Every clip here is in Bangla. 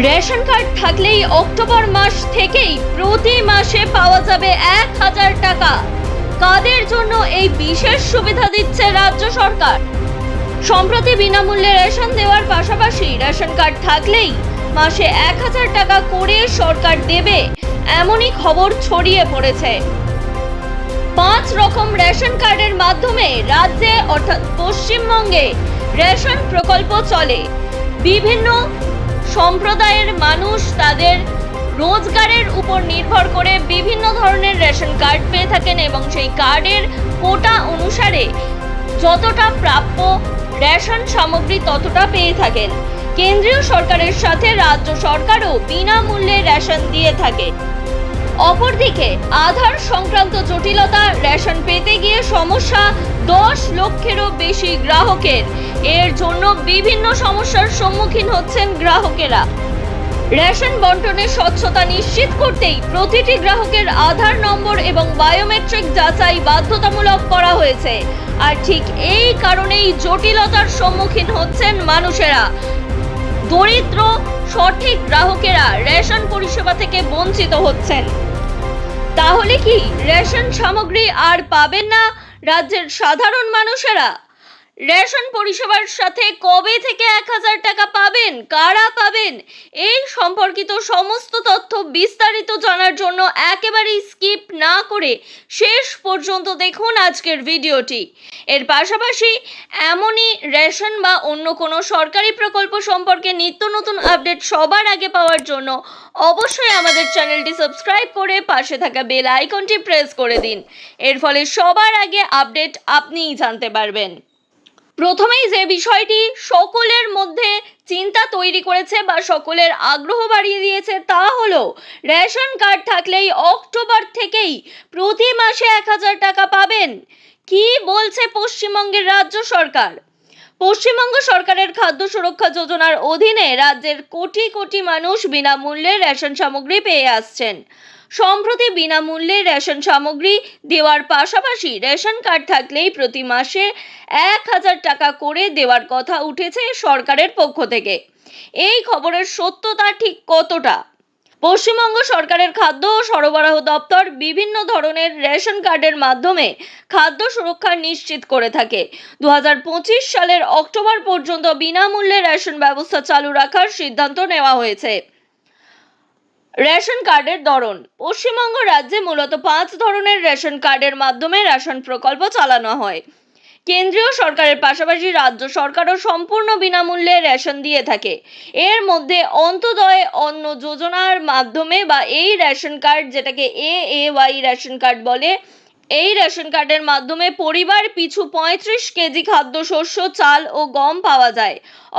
রেশন কার্ড থাকলেই অক্টোবর মাস থেকেই প্রতি মাসে পাওয়া যাবে এক হাজার টাকা। কাদের জন্য এই বিশেষ সুবিধা দিচ্ছে রাজ্য সরকার? সম্প্রতি বিনামূল্যে রেশন দেওয়ার পাশাপাশি রেশন কার্ড থাকলেই মাসে এক হাজার টাকা করে সরকার দেবে, এমনই খবর ছড়িয়ে পড়েছে। পাঁচ রকম রেশন কার্ডের মাধ্যমে রাজ্যে অর্থাৎ পশ্চিমবঙ্গে রেশন প্রকল্প চলে। বিভিন্ন সম্প্রদায়ের মানুষ তাদের রোজগারের উপর নির্ভর করে বিভিন্ন ধরনের রেশন কার্ড পেয়ে থাকেন এবং সেই কার্ডের কোটা অনুসারে যতটা প্রাপ্য রেশন সামগ্রী ততটা পেয়ে থাকেন। কেন্দ্রীয় সরকারের সাথে রাজ্য সরকারও বিনামূল্যে রেশন দিয়ে থাকে অপরদিকে, আধার সংক্রান্ত জটিলতা রেশন পেতে গিয়ে সমস্যা দশ লক্ষেরও বেশি গ্রাহকের। এর জন্য বিভিন্ন সমস্যার সম্মুখীন হচ্ছেন গ্রাহকেরা। রেশন বন্টনের স্বচ্ছতা নিশ্চিত করতেই প্রতিটি গ্রাহকের আধার নম্বর এবং বায়োমেট্রিক যাচাই বাধ্যতামূলক করা হয়েছে। আর ঠিক এই কারণেই জটিলতার সম্মুখীন হচ্ছেন মানুষেরা। দরিদ্র, সঠিক গ্রাহকেরা রেশন পরিষেবা থেকে বঞ্চিত হচ্ছেন। তাহলে কি রেশন সামগ্রী আর পাবেন না রাজ্যের সাধারণ মানুষেরা? রেশন পরিষেবার সাথে কবে থেকে এক হাজার টাকা পাবেন? কারা পাবেন? এই সম্পর্কিত সমস্ত তথ্য বিস্তারিত জানার জন্য একেবারেই স্কিপ না করে শেষ পর্যন্ত দেখুন আজকের ভিডিওটি। এর পাশাপাশি এমনই রেশন বা অন্য কোনো সরকারি প্রকল্প সম্পর্কে নিত্য নতুন আপডেট সবার আগে পাওয়ার জন্য অবশ্যই আমাদের চ্যানেলটি সাবস্ক্রাইব করে পাশে থাকা বেল আইকনটি প্রেস করে দিন। এর ফলে সবার আগে আপডেট আপনিই জানতে পারবেন। প্রথমেই যে বিষয়টি সকলের মধ্যে চিন্তা তৈরি করেছে বা সকলের আগ্রহ বাড়িয়ে দিয়েছে তা হলো, রেশন কার্ড থাকলেই অক্টোবর থেকেই প্রতি মাসে এক হাজার টাকা পাবেন। কি বলছে পশ্চিমবঙ্গের রাজ্য সরকার? পশ্চিমবঙ্গ সরকারের খাদ্য সুরক্ষা যোজনার অধীনে রাজ্যের কোটি কোটি মানুষ বিনামূল্যে রেশন সামগ্রী পেয়ে আসছেন। সম্প্রতি বিনামূল্যে রেশন সামগ্রী দেওয়ার পাশাপাশি রেশন কার্ড থাকলেই প্রতি মাসে এক হাজার টাকা করে দেওয়ার কথা উঠেছে সরকারের পক্ষ থেকে। এই খবরের সত্যতা ঠিক কতটা? পশ্চিমবঙ্গ সরকারের খাদ্য ও সরবরাহ দপ্তর বিভিন্ন ধরনের রেশন কার্ডের মাধ্যমে খাদ্য সুরক্ষা নিশ্চিত করে থাকে। দু হাজার পঁচিশ সালের অক্টোবর পর্যন্ত বিনামূল্যে রেশন ব্যবস্থা চালু রাখার সিদ্ধান্ত নেওয়া হয়েছে। রেশন কার্ডের ধরন। পশ্চিমবঙ্গ রাজ্যে মূলত পাঁচ ধরনের রেশন কার্ডের মাধ্যমে রেশন প্রকল্প চালানো হয়। কেন্দ্রীয় সরকারের পাশাপাশি রাজ্য সরকারও সম্পূর্ণ বিনামূল্যে রেশন দিয়ে থাকে। এর মধ্যে অন্তদয় অন্ন যোজনার মাধ্যমে বা এই রেশন কার্ড যেটাকে A A Y ration card বলে, এই রেশন কার্ডের মাধ্যমে পরিবার পিছু পঁয়ত্রিশ কেজি খাদ্যশস্য চাল ও গম পাওয়া যায়।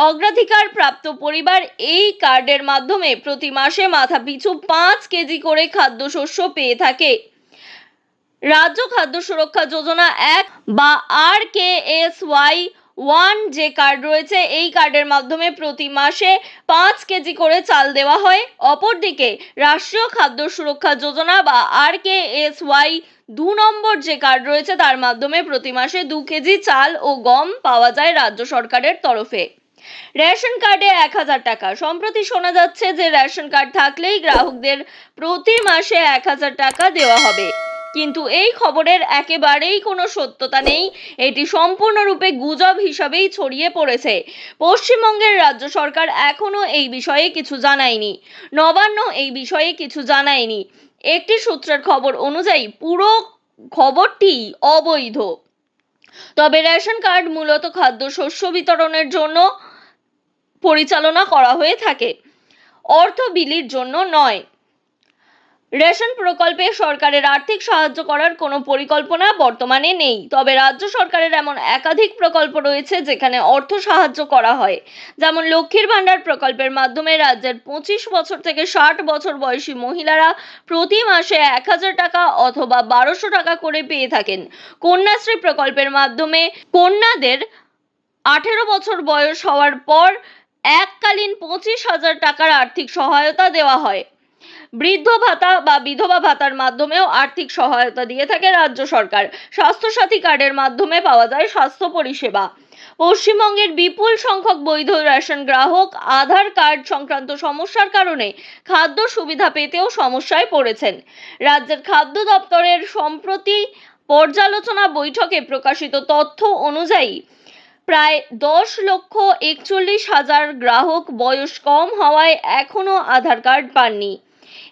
অগ্রাধিকার প্রাপ্ত পরিবার এই কার্ডের মাধ্যমে প্রতি মাসে মাথা পিছু পাঁচ কেজি করে খাদ্যশস্য পেয়ে থাকে। রাজ্য খাদ্য সুরক্ষা যোজনা এক বা R K S Y one যে কার্ড রয়েছে, এই কার্ডের মাধ্যমে প্রতি মাসে পাঁচ কেজি করে চাল দেওয়া হয়। অপরদিকে, রাষ্ট্রীয় খাদ্য সুরক্ষা যোজনা বা আর কে এস ওয়াই দু নম্বর যে কার্ড রয়েছে, তার মাধ্যমে প্রতি মাসে দু কেজি চাল ও গম পাওয়া যায় রাজ্য সরকারের তরফে। রেশন কার্ডে এক হাজার টাকা। সম্প্রতি শোনা যাচ্ছে যে, রেশন কার্ড থাকলেই গ্রাহকদের প্রতি মাসে এক হাজার টাকা দেওয়া হবে। কিন্তু এই খবরের একেবারেই কোনো সত্যতা নেই। এটি সম্পূর্ণরূপে গুজব হিসাবেই ছড়িয়ে পড়েছে। পশ্চিমবঙ্গের রাজ্য সরকার এখনও এই বিষয়ে কিছু জানায়নি। নবান্ন এই বিষয়ে কিছু জানায়নি। একটি সূত্রের খবর অনুযায়ী পুরো খবরটি অবৈধ। তবে রেশন কার্ড, মূলত খাদ্যশস্য বিতরণের জন্য পরিচালনা করা হয়ে থাকে। অর্থ বিলির জন্য নয়। রেশন প্রকল্পে সরকারের আর্থিক সাহায্য করার কোনো পরিকল্পনা বর্তমানে নেই। তবে রাজ্য সরকারের এমন একাধিক প্রকল্প রয়েছে যেখানে অর্থ সাহায্য করা হয়। যেমন লক্ষ্মীর ভাণ্ডার প্রকল্পের মাধ্যমে রাজ্যের পঁচিশ বছর থেকে ষাট বছর বয়সী মহিলারা প্রতি মাসে এক হাজার টাকা অথবা বারোশো টাকা করে পেয়ে থাকেন। কন্যাশ্রী প্রকল্পের মাধ্যমে কন্যাদের আঠেরো বছর বয়স হওয়ার পর এককালীন পঁচিশ হাজার টাকার আর্থিক সহায়তা দেওয়া হয়। বৃদ্ধ ভাতা বা বিধবা ভাতার মাধ্যমেও আর্থিক সহায়তা দিয়ে থাকে রাজ্য সরকার। স্বাস্থ্যসাথী কার্ডের মাধ্যমে পাওয়া যায় স্বাস্থ্য পরিষেবা। পশ্চিমবঙ্গের বিপুল সংখ্যক বৈধ রেশন গ্রাহক আধার কার্ড সংক্রান্ত সমস্যার কারণে খাদ্য সুবিধা পেতেও সমস্যায় পড়েছেন। রাজ্যের খাদ্য দপ্তরের সম্প্রতি পর্যালোচনা বৈঠকে প্রকাশিত তথ্য অনুযায়ী প্রায় দশ লক্ষ একচল্লিশ হাজার গ্রাহক বয়স কম হওয়ায় এখনও আধার কার্ড পাননি।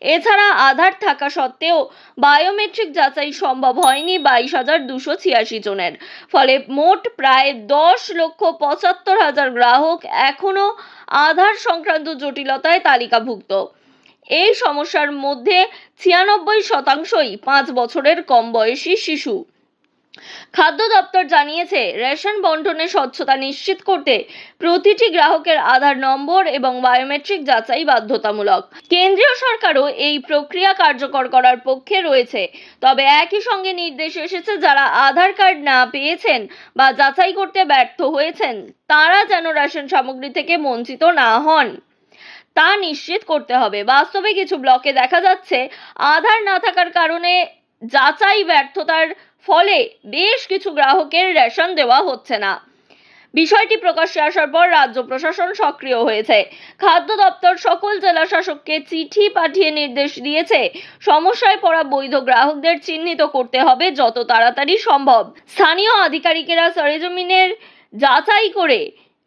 এছাড়া আধার থাকা সত্ত্বেও বায়োমেট্রিক যাচাই সম্ভব হয়নি বাইশ হাজার দুশো ছিয়াশি জনের। ফলে মোট প্রায় দশ লক্ষ পঁচাত্তর হাজার গ্রাহক এখনও আধার সংক্রান্ত জটিলতায় তালিকাভুক্ত। এই সমস্যার মধ্যে ছিয়ানব্বই শতাংশই পাঁচ বছরের কম বয়সী শিশু। খাদ্য দপ্তর জানিয়েছে, রেশন বন্টনে স্বচ্ছতা নিশ্চিত করতে প্রতিটি গ্রাহকের আধার নম্বর এবং বায়োমেট্রিক যাচাই বাধ্যতামূলক। কেন্দ্রীয় সরকারও এই প্রক্রিয়া কার্যকর করার পক্ষে রয়েছে, তবে একই সঙ্গে নির্দেশ এসেছে যারা আধার কার্ড না পেয়েছেন বা যাচাই করতে ব্যর্থ হয়েছেন, তারা যেন রেশন সামগ্রী থেকে বঞ্চিত না হন। তা নিশ্চিত করতে হবে। বাস্তবে কিছু ব্লকে দেখা যাচ্ছে, আধার না থাকার কারণে যাচাই ব্যর্থতার ফলে বেশ কিছু গ্রাহকের রেশন দেওয়া হচ্ছে না। বিষয়টি প্রকাশ্যে আসার পর রাজ্য প্রশাসন সক্রিয় হয়েছে। খাদ্য দপ্তর সকল জেলা শাসককে চিঠি পাঠিয়ে নির্দেশ দিয়েছে, সমস্যায় পড়া বৈধ গ্রাহকদের চিহ্নিত করতে হবে যত তাড়াতাড়ি সম্ভব। স্থানীয় আধিকারিকেরা সরেজমিনের যাচাই করে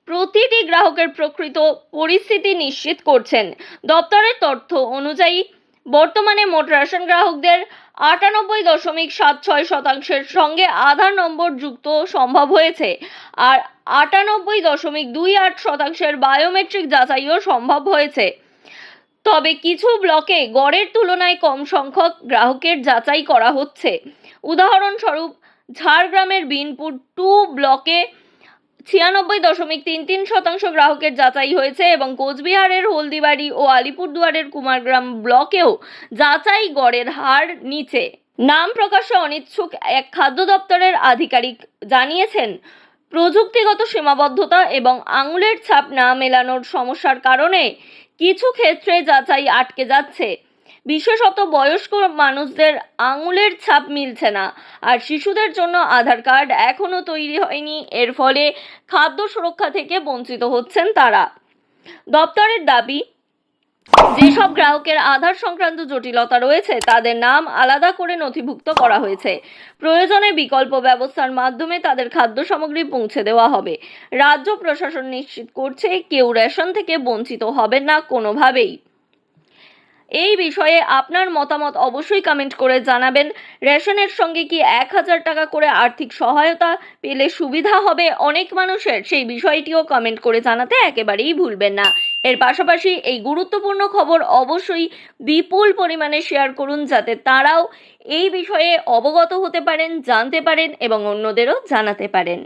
প্রতিটি গ্রাহকের প্রকৃত পরিস্থিতি নিশ্চিত করছেন। দপ্তরের তথ্য অনুযায়ী বর্তমানে মোট রেশন গ্রাহকদের আটানব্বই দশমিক সাত ছয় শতাংশের সঙ্গে আধার নম্বর যুক্ত সম্ভব হয়েছে। আর আটানব্বই দশমিক দুই আট শতাংশের বায়োমেট্রিক যাচাইও সম্ভব হয়েছে। তবে কিছু ব্লকে গড়ের তুলনায় কম সংখ্যক গ্রাহকের যাচাই করা হচ্ছে। উদাহরণস্বরূপ, ঝাড়গ্রামের বিনপুর টু ব্লকে ছিয়ানব্বই দশমিক তিন তিন শতাংশ গ্রাহকের যাচাই হয়েছে এবং কোচবিহারের হলদিবাড়ি ও আলিপুরদুয়ারের কুমারগ্রাম ব্লকেও যাচাই গড়ের হার নিচে। নাম প্রকাশে অনিচ্ছুক এক খাদ্য দপ্তরের আধিকারিক জানিয়েছেন, প্রযুক্তিগত সীমাবদ্ধতা এবং আঙুলের ছাপ না মেলানোর সমস্যার কারণে কিছু ক্ষেত্রে যাচাই আটকে যাচ্ছে। বিশেষত বয়স্ক মানুষদের আঙুলের ছাপ মিলছে না। আর শিশুদের জন্য আধার কার্ড এখনও তৈরি হয়নি। এর ফলে খাদ্য সুরক্ষা থেকে বঞ্চিত হচ্ছেন তারা। দপ্তরের দাবি, যেসব গ্রাহকের আধার সংক্রান্ত জটিলতা রয়েছে, তাদের নাম আলাদা করে নথিভুক্ত করা হয়েছে। প্রয়োজনে বিকল্প ব্যবস্থার মাধ্যমে তাদের খাদ্য সামগ্রী পৌঁছে দেওয়া হবে। রাজ্য প্রশাসন নিশ্চিত করছে, কেউ রেশন থেকে বঞ্চিত হবেন না কোনোভাবেই। এই বিষয়ে আপনার মতামত অবশ্যই কমেন্ট করে জানাবেন। রেশনের সঙ্গে কি এক হাজার টাকা করে আর্থিক সহায়তা পেলে সুবিধা হবে অনেক মানুষের? সেই বিষয়টিও কমেন্ট করে জানাতে একেবারেই ভুলবেন না। এর পাশাপাশি এই গুরুত্বপূর্ণ খবর অবশ্যই বিপুল পরিমাণে শেয়ার করুন যাতে তারাও এই বিষয়ে অবগত হতে পারেন, জানতে পারেন এবং অন্যদেরও জানাতে পারেন।